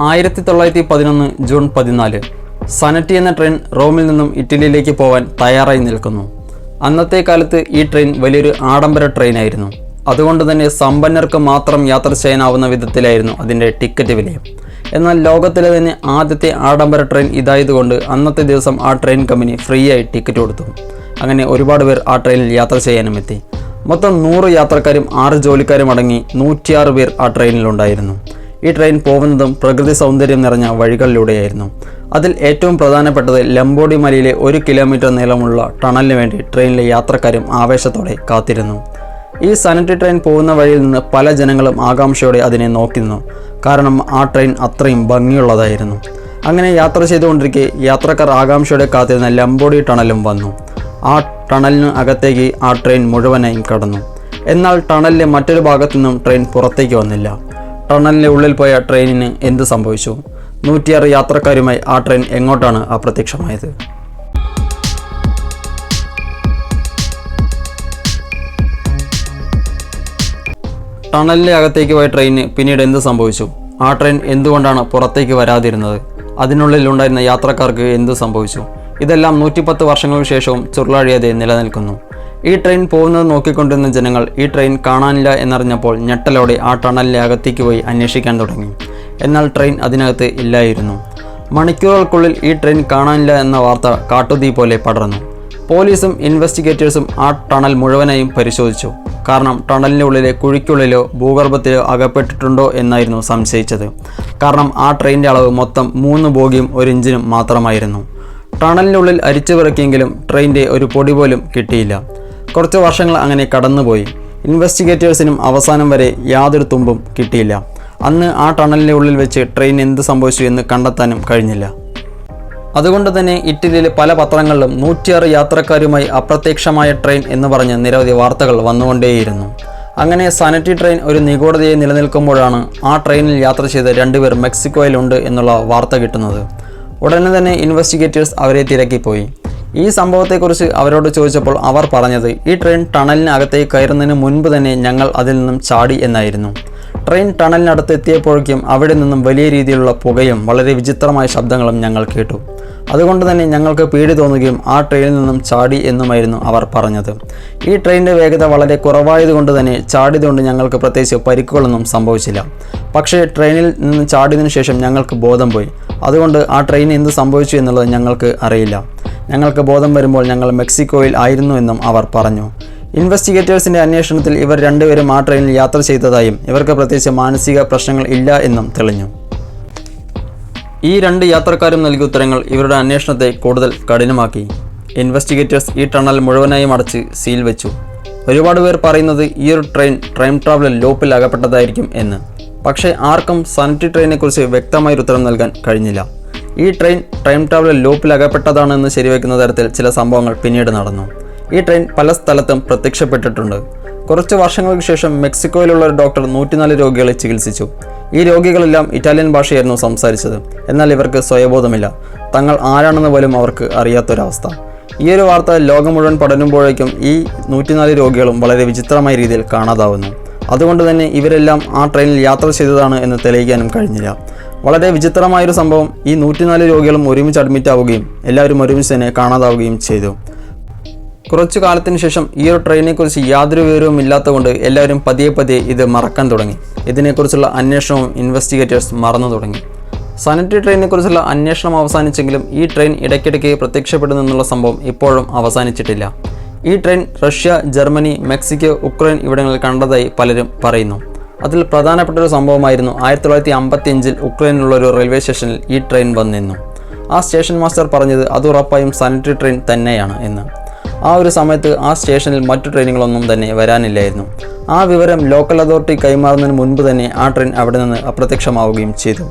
ആയിരത്തി തൊള്ളായിരത്തി പതിനൊന്ന് ജൂൺ പതിനാല് സനറ്റി എന്ന ട്രെയിൻ റോമിൽ നിന്നും ഇറ്റലിയിലേക്ക് പോവാൻ തയ്യാറായി നിൽക്കുന്നു. അന്നത്തെ കാലത്ത് ഈ ട്രെയിൻ വലിയൊരു ആഡംബര ട്രെയിനായിരുന്നു. അതുകൊണ്ട് തന്നെ സമ്പന്നർക്ക് മാത്രം യാത്ര ചെയ്യാനാവുന്ന വിധത്തിലായിരുന്നു അതിന്റെ ടിക്കറ്റ് വിലയും. എന്നാൽ ലോകത്തിലെ തന്നെ ആദ്യത്തെ ആഡംബര ട്രെയിൻ ഇതായതുകൊണ്ട് അന്നത്തെ ദിവസം ആ ട്രെയിൻ കമ്പനി ഫ്രീ ആയി ടിക്കറ്റ് കൊടുത്തു. അങ്ങനെ ഒരുപാട് പേർ ആ ട്രെയിനിൽ യാത്ര ചെയ്യാനും എത്തി. മൊത്തം നൂറ് യാത്രക്കാരും ആറ് ജോലിക്കാരും അടങ്ങി നൂറ്റിയാറ് പേർ ആ ട്രെയിനിലുണ്ടായിരുന്നു. ഈ ട്രെയിൻ പോകുന്നതും പ്രകൃതി സൗന്ദര്യം നിറഞ്ഞ വഴികളിലൂടെയായിരുന്നു. അതിൽ ഏറ്റവും പ്രധാനപ്പെട്ടത് ലംബോഡി മലയിലെ ഒരു കിലോമീറ്റർ നീളമുള്ള ടണലിന് വേണ്ടി ട്രെയിനിലെ യാത്രക്കാരും ആവേശത്തോടെ കാത്തിരുന്നു. ഈ സാനിറ്ററി ട്രെയിൻ പോകുന്ന വഴിയിൽ നിന്ന് പല ജനങ്ങളും ആകാംക്ഷയോടെ അതിനെ നോക്കിരുന്നു കാരണം ആ ട്രെയിൻ അത്രയും ഭംഗിയുള്ളതായിരുന്നു. അങ്ങനെ യാത്ര ചെയ്തുകൊണ്ടിരിക്കെ യാത്രക്കാർ ആകാംക്ഷയോടെ കാത്തിരുന്ന ലംബോഡി ടണലും വന്നു. ആ ടണലിന് അകത്തേക്ക് ആ ട്രെയിൻ മുഴുവനായും കടന്നു. എന്നാൽ ടണലിലെ മറ്റൊരു ഭാഗത്തു നിന്നും ട്രെയിൻ പുറത്തേക്ക് വന്നില്ല. ടണലിന്റെ ഉള്ളിൽ പോയ ട്രെയിനിന് എന്ത് സംഭവിച്ചു? നൂറ്റിയാറ് യാത്രക്കാരുമായി ആ ട്രെയിൻ എങ്ങോട്ടാണ് അപ്രത്യക്ഷമായത്? ടണലിന്റെ അകത്തേക്ക് പോയ ട്രെയിനിന് പിന്നീട് എന്ത് സംഭവിച്ചു? ആ ട്രെയിൻ എന്തുകൊണ്ടാണ് പുറത്തേക്ക് വരാതിരുന്നത്? അതിനുള്ളിൽ ഉണ്ടായിരുന്ന യാത്രക്കാർക്ക് എന്ത് സംഭവിച്ചു? ഇതെല്ലാം നൂറ്റിപ്പത്ത് വർഷങ്ങൾക്ക് ശേഷവും ചുരുളഴിയാതെ നിലനിൽക്കുന്നു. ഈ ട്രെയിൻ പോകുന്നത് നോക്കിക്കൊണ്ടിരുന്ന ജനങ്ങൾ ഈ ട്രെയിൻ കാണാനില്ല എന്നറിഞ്ഞപ്പോൾ ഞെട്ടലോടെ ആ ടണലിലെ അകത്തേക്ക് പോയി അന്വേഷിക്കാൻ തുടങ്ങി. എന്നാൽ ട്രെയിൻ അതിനകത്ത് ഇല്ലായിരുന്നു. മണിക്കൂറുകൾക്കുള്ളിൽ ഈ ട്രെയിൻ കാണാനില്ല എന്ന വാർത്ത കാട്ടുതീ പോലെ പടർന്നു. പോലീസും ഇൻവെസ്റ്റിഗേറ്റേഴ്സും ആ ടണൽ മുഴുവനായും പരിശോധിച്ചു. കാരണം ടണലിന്റെ ഉള്ളിലെ കുഴിക്കുള്ളിലോ ഭൂഗർഭത്തിലോ അകപ്പെട്ടിട്ടുണ്ടോ എന്നായിരുന്നു സംശയിച്ചത്. കാരണം ആ ട്രെയിനിന്റെ അളവ് മൊത്തം മൂന്ന് ബോഗിയും ഒരു ഇഞ്ചിനും മാത്രമായിരുന്നു. ടണലിനുള്ളിൽ അരിച്ചു പിറക്കിയെങ്കിലും ട്രെയിനിന്റെ ഒരു പൊടി പോലും കിട്ടിയില്ല. കുറച്ച് വർഷങ്ങൾ അങ്ങനെ കടന്നുപോയി. ഇൻവെസ്റ്റിഗേറ്റേഴ്സിനും അവസാനം വരെ യാതൊരു തുമ്പും കിട്ടിയില്ല. അന്ന് ആ ടണലിന്റെ ഉള്ളിൽ വെച്ച് ട്രെയിൻ എന്ത് സംഭവിച്ചു എന്ന് കണ്ടെത്താനും കഴിഞ്ഞില്ല. അതുകൊണ്ട് തന്നെ ഇറ്റലിയിലെ പല പത്രങ്ങളിലും നൂറ്റിയാറ് യാത്രക്കാരുമായി അപ്രത്യക്ഷമായ ട്രെയിൻ എന്ന് പറഞ്ഞ് നിരവധി വാർത്തകൾ വന്നുകൊണ്ടേയിരുന്നു. അങ്ങനെ സാനിറ്റി ട്രെയിൻ ഒരു നിഗൂഢതയെ നിലനിൽക്കുമ്പോഴാണ് ആ ട്രെയിനിൽ യാത്ര ചെയ്ത രണ്ടുപേർ മെക്സിക്കോയിലുണ്ട് എന്നുള്ള വാർത്ത കിട്ടുന്നത്. ഉടനെ തന്നെ ഇൻവെസ്റ്റിഗേറ്റേഴ്സ് അവരെ തിരക്കിപ്പോയി. ഈ സംഭവത്തെക്കുറിച്ച് അവരോട് ചോദിച്ചപ്പോൾ അവർ പറഞ്ഞത് ഈ ട്രെയിൻ ടണലിനകത്തേക്ക് കയറുന്നതിന് മുൻപ് തന്നെ ഞങ്ങൾ അതിൽ നിന്നും ചാടി എന്നായിരുന്നു. ട്രെയിൻ ടണലിനടുത്ത് എത്തിയപ്പോഴേക്കും അവിടെ നിന്നും വലിയ രീതിയിലുള്ള പുകയും വളരെ വിചിത്രമായ ശബ്ദങ്ങളും ഞങ്ങൾ കേട്ടു. അതുകൊണ്ട് തന്നെ ഞങ്ങൾക്ക് പേടി തോന്നുകയും ആ ട്രെയിനിൽ നിന്നും ചാടി എന്നുമായിരുന്നു അവർ പറഞ്ഞത്. ഈ ട്രെയിനിന്റെ വേഗത വളരെ കുറവായതുകൊണ്ട് തന്നെ ചാടിയതുകൊണ്ട് ഞങ്ങൾക്ക് പ്രത്യേകിച്ച് പരിക്കുകളൊന്നും സംഭവിച്ചില്ല. പക്ഷേ ട്രെയിനിൽ നിന്ന് ചാടിയതിനു ശേഷം ഞങ്ങൾക്ക് ബോധം പോയി. അതുകൊണ്ട് ആ ട്രെയിൻ എന്ത് സംഭവിച്ചു എന്നുള്ളത് ഞങ്ങൾക്ക് അറിയില്ല. ഞങ്ങൾക്ക് ബോധം വരുമ്പോൾ ഞങ്ങൾ മെക്സിക്കോയിൽ ആയിരുന്നു എന്നും അവർ പറഞ്ഞു. ഇൻവെസ്റ്റിഗേറ്റേഴ്സിന്റെ അന്വേഷണത്തിൽ ഇവർ രണ്ടുപേരും ആ ട്രെയിനിൽ യാത്ര ചെയ്തതായും ഇവർക്ക് പ്രത്യേകിച്ച് മാനസിക പ്രശ്നങ്ങൾ ഇല്ല എന്നും തെളിഞ്ഞു. ഈ രണ്ട് യാത്രക്കാരും നൽകിയ ഉത്തരങ്ങൾ ഇവരുടെ അന്വേഷണത്തെ കൂടുതൽ കഠിനമാക്കി. ഇൻവെസ്റ്റിഗേറ്റേഴ്സ് ഈ ടണൽ മുഴുവനായും അടച്ച് സീൽ വെച്ചു. ഒരുപാട് പേർ പറയുന്നത് ഈ ഒരു ട്രെയിൻ ട്രെയിൻ ട്രാവൽ ലോപ്പിൽ അകപ്പെട്ടതായിരിക്കും എന്ന്. പക്ഷേ ആർക്കും സാനിറ്റി ട്രെയിനെക്കുറിച്ച് വ്യക്തമായൊരു ഉത്തരം നൽകാൻ കഴിഞ്ഞില്ല. ഈ ട്രെയിൻ ടൈം ട്രാവൽ ലോപ്പിൽ അകപ്പെട്ടതാണെന്ന് ശരിവെക്കുന്ന തരത്തിൽ ചില സംഭവങ്ങൾ പിന്നീട് നടന്നു. ഈ ട്രെയിൻ പല സ്ഥലത്തും പ്രത്യക്ഷപ്പെട്ടിട്ടുണ്ട്. കുറച്ച് വർഷങ്ങൾക്ക് ശേഷം മെക്സിക്കോയിലുള്ള ഒരു ഡോക്ടർ നൂറ്റിനാല് രോഗികളെ ചികിത്സിച്ചു. ഈ രോഗികളെല്ലാം ഇറ്റാലിയൻ ഭാഷയായിരുന്നു സംസാരിച്ചത്. എന്നാൽ ഇവർക്ക് സ്വയബോധമില്ല. തങ്ങൾ ആരാണെന്ന് പോലും അവർക്ക് അറിയാത്തൊരവസ്ഥ. ഈ ഒരു വാർത്ത ലോകം മുഴുവൻ പടരുമ്പോഴേക്കും ഈ നൂറ്റിനാല് രോഗികളും വളരെ വിചിത്രമായ രീതിയിൽ കാണാതാവുന്നു. അതുകൊണ്ട് തന്നെ ഇവരെല്ലാം ആ ട്രെയിനിൽ യാത്ര ചെയ്തതാണ് എന്ന് തെളിയിക്കാനും കഴിഞ്ഞില്ല. വളരെ വിചിത്രമായൊരു സംഭവം ഈ നൂറ്റിനാല് രോഗികളും ഒരുമിച്ച് അഡ്മിറ്റ് ആവുകയും എല്ലാവരും ഒരുമിച്ച് തന്നെ കാണാതാവുകയും ചെയ്തു. കുറച്ചു കാലത്തിന് ശേഷം ഈ ഒരു ട്രെയിനെക്കുറിച്ച് യാതൊരു വിവരവും ഇല്ലാത്തതുകൊണ്ട് എല്ലാവരും പതിയെ പതിയെ ഇത് മറക്കാൻ തുടങ്ങി. ഇതിനെക്കുറിച്ചുള്ള അന്വേഷണവും ഇൻവെസ്റ്റിഗേറ്റേഴ്സ് മറന്നു തുടങ്ങി. സാനിറ്ററി ട്രെയിനെക്കുറിച്ചുള്ള അന്വേഷണം അവസാനിച്ചെങ്കിലും ഈ ട്രെയിൻ ഇടയ്ക്കിടയ്ക്ക് പ്രത്യക്ഷപ്പെടുന്നു എന്നുള്ള സംഭവം ഇപ്പോഴും അവസാനിച്ചിട്ടില്ല. ഈ train Russia Germany Mexico Ukraine ഇവിടങ്ങളിൽ കണ്ടതായി പലരും പറയുന്നു. അതിൽ പ്രധാനപ്പെട്ട ഒരു സംഭവമായിരുന്നു ആയിരത്തി തൊള്ളായിരത്തി അമ്പത്തി അഞ്ചിൽ ഉക്രൈനിലുള്ള ഒരു റെയിൽവേ സ്റ്റേഷനിൽ ഈ ട്രെയിൻ വന്നിരുന്നു. ആ സ്റ്റേഷൻ മാസ്റ്റർ പറഞ്ഞത് അത് ഉറപ്പായും സാനിറ്ററി ട്രെയിൻ തന്നെയാണ് എന്ന്. ആ ഒരു സമയത്ത് ആ സ്റ്റേഷനിൽ മറ്റു ട്രെയിനുകളൊന്നും തന്നെ വരാനില്ലായിരുന്നു. ആ വിവരം ലോക്കൽ അതോറിറ്റി കൈമാറുന്നതിന് മുൻപ് തന്നെ ആ ട്രെയിൻ അവിടെ നിന്ന് അപ്രത്യക്ഷമാവുകയും ചെയ്തു.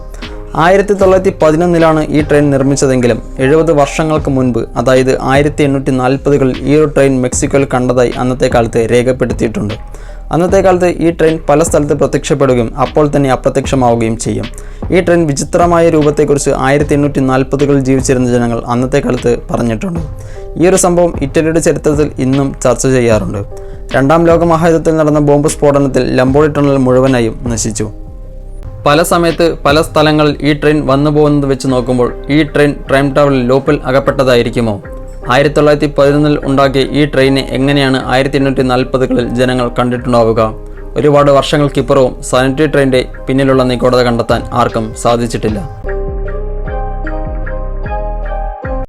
ആയിരത്തി തൊള്ളായിരത്തി പതിനൊന്നിലാണ് ഈ ട്രെയിൻ നിർമ്മിച്ചതെങ്കിലും എഴുപത് വർഷങ്ങൾക്ക് മുൻപ് അതായത് ആയിരത്തി എണ്ണൂറ്റി നാൽപ്പതുകളിൽ ഈ ഒരു ട്രെയിൻ മെക്സിക്കോയിൽ കണ്ടതായി അന്നത്തെ കാലത്ത് രേഖപ്പെടുത്തിയിട്ടുണ്ട്. അന്നത്തെ കാലത്ത് ഈ ട്രെയിൻ പല സ്ഥലത്ത് പ്രത്യക്ഷപ്പെടുകയും അപ്പോൾ തന്നെ അപ്രത്യക്ഷമാവുകയും ചെയ്യും. ഈ ട്രെയിൻ വിചിത്രമായ രൂപത്തെക്കുറിച്ച് ആയിരത്തി എണ്ണൂറ്റി നാൽപ്പതുകളിൽ ജീവിച്ചിരുന്ന ജനങ്ങൾ അന്നത്തെ കാലത്ത് പറഞ്ഞിട്ടുണ്ട്. ഈ ഒരു സംഭവം ഇറ്റലിയുടെ ചരിത്രത്തിൽ ഇന്നും ചർച്ച ചെയ്യാറുണ്ട്. രണ്ടാം ലോക മഹായുദ്ധത്തിൽ നടന്ന ബോംബ് സ്ഫോടനത്തിൽ ലംബോളി ടണൽ മുഴുവനായും നശിച്ചു. പല സമയത്ത് പല സ്ഥലങ്ങളിൽ ഈ ട്രെയിൻ വന്നു പോകുന്നത് വെച്ച് നോക്കുമ്പോൾ ഈ ട്രെയിൻ ട്രെയിം ട്രാവൽ ലോപ്പിൽ അകപ്പെട്ടതായിരിക്കുമോ? ആയിരത്തി തൊള്ളായിരത്തി പതിനൊന്നിൽ ഉണ്ടാക്കിയ ഈ ട്രെയിനെ എങ്ങനെയാണ് ആയിരത്തി എണ്ണൂറ്റി നാൽപ്പതുകളിൽ ജനങ്ങൾ കണ്ടിട്ടുണ്ടാവുക? ഒരുപാട് വർഷങ്ങൾക്കിപ്പുറവും സാനിറ്ററി ട്രെയിന്റെ പിന്നിലുള്ള നിഗൂഢത കണ്ടെത്താൻ ആർക്കും സാധിച്ചിട്ടില്ല.